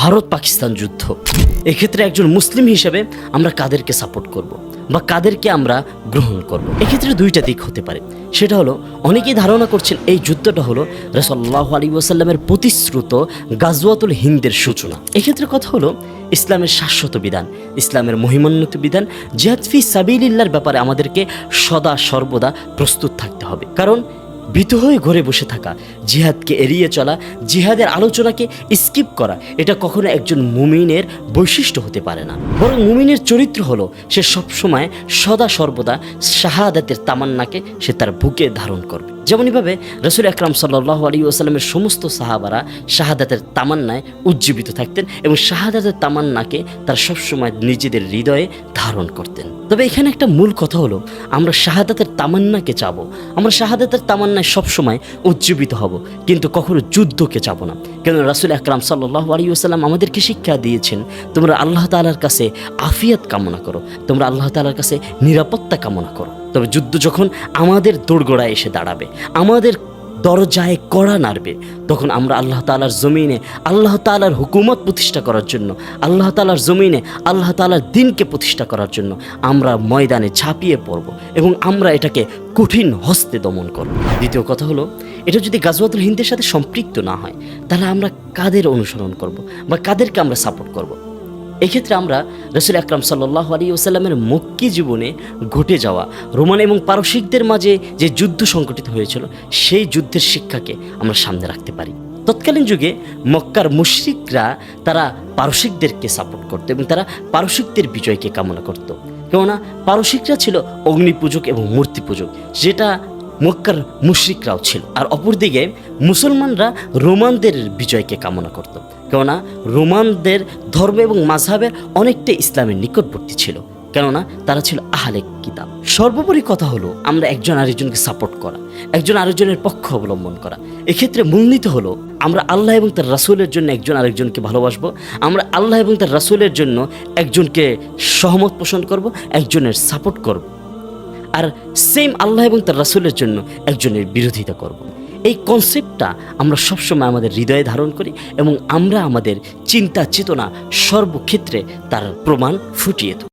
ভারত পাকিস্তান যুদ্ধ এক্ষেত্রে একজন মুসলিম হিসেবে আমরা কাদেরকে সাপোর্ট করব। বা কাদেরকে আমরা গ্রহণ করব। এক্ষেত্রে দুইটা দিক হতে পারে সেটা হলো, অনেকেই ধারণা করছেন এই যুদ্ধটা হলো রসল্লাহ আলী ওয়াসাল্লামের প্রতিশ্রুত গাজওয়াতুল হিন্দের সূচনা এক্ষেত্রে কথা হলো, ইসলামের শাশ্বত বিধান, ইসলামের মহিমান্বিত বিধান, জিহাদ ফি সাবিলিল্লার ব্যাপারে আমাদেরকে সদা সর্বদা প্রস্তুত থাকতে হবে কারণ ভীত হয়ে ঘরে বসে থাকা, জিহাদকে এড়িয়ে চলা, জিহাদের আলোচনাকে স্কিপ করা, এটা কখনো একজন মুমিনের বৈশিষ্ট্য হতে পারে না। বরং মুমিনের চরিত্র হলো, সে সবসময় সদা সর্বদা শাহাদাতের তামান্নাকে সে তার বুকে ধারণ করবে। যেমনইভাবে রসুল আকরাম সাল্লাহ আলী ওসালামের সমস্ত সাহাবারা শাহাদাতের তামান্নায় উজ্জীবিত থাকতেন এবং শাহাদাতের তামান্নাকে তারা সবসময় নিজেদের হৃদয়ে ধারণ করতেন। তবে এখানে একটা মূল কথা হলো, আমরা শাহাদাতের তামান্নাকে চাব। আমরা শাহাদাতের তামান্নায় সবসময় উজ্জীবিত হব, কিন্তু কখনো যুদ্ধকে চাবো না। কেন রাসুল আকরাম সাল্লাহ আলী ওসাল্লাম আমাদেরকে শিক্ষা দিয়েছেন, তোমরা আল্লাহ তালার কাছে আফিয়াত কামনা করো, তোমরা আল্লাহ তালার কাছে নিরাপত্তা কামনা করো। তবে যুদ্ধ যখন আমাদের দোরগোড়ায় এসে দাঁড়াবে, আমাদের দরজায় কড়া নাড়বে, তখন আমরা আল্লাহ তালার জমিনে, আল্লাহ তালার হুকুমত প্রতিষ্ঠা করার জন্য, আল্লাহ তালার জমিনে, আল্লাহ তালার দিনকে প্রতিষ্ঠা করার জন্য আমরা ময়দানে ঝাঁপিয়ে পড়ব এবং আমরা এটাকে কঠিন হস্তে দমন করব। দ্বিতীয় কথা হলো, এটা যদি গাজওয়াতুল হিন্দের সাথে সম্পৃক্ত না হয়, তাহলে আমরা কাদের অনুসরণ করব বা কাদেরকে আমরা সাপোর্ট করব? এক্ষেত্রে আমরা রসুল আকরাম সাল্লাহ আলী ওসাল্লামের মক্কি জীবনে ঘটে যাওয়া, রোমান এবং পারসিকদের মাঝে যে যুদ্ধ সংঘটিত হয়েছিল, সেই যুদ্ধের শিক্ষাকে আমরা সামনে রাখতে পারি। তৎকালীন যুগে মক্কার মুশরিকরা তারা পারসিকদেরকে সাপোর্ট করতো এবং তারা পারসিকদের বিজয়কে কামনা করত। কেননা পারসিকরা ছিল অগ্নিপূজক এবং মূর্তি পূজক যেটা মক্কার মুশরিকরাও ছিল। আর অপরদিকে মুসলমানরা রোমানদের বিজয়কে কামনা করত। কেননা রোমানদের ধর্ম এবং মাঝহাবের অনেকটা ইসলামের নিকটবর্তী ছিল। কেননা তারা ছিল আহলে কিতাব। সর্বোপরি কথা হলো, আমরা একজন আরেকজনকে সাপোর্ট করা, একজন আরেকজনের পক্ষ অবলম্বন করা। এক্ষেত্রে মূলনীতি হলো, আমরা আল্লাহ এবং তার রাসুলের জন্য একজন আরেকজনকে ভালোবাসবো, আমরা আল্লাহ এবং তার রাসুলের জন্য একজনকে সহমত পোষণ করব, একজনের সাপোর্ট করব। আর সেম আল্লাহ এবং তার রাসুলের জন্য একজনের বিরোধিতা করব। এই কনসেপ্টটা আমরা সবসময় আমাদের হৃদয়ে ধারণ করি এবং আমরা আমাদের চিন্তা চেতনা সর্বক্ষেত্রে তার প্রমাণ ফুটিয়ে তুলি।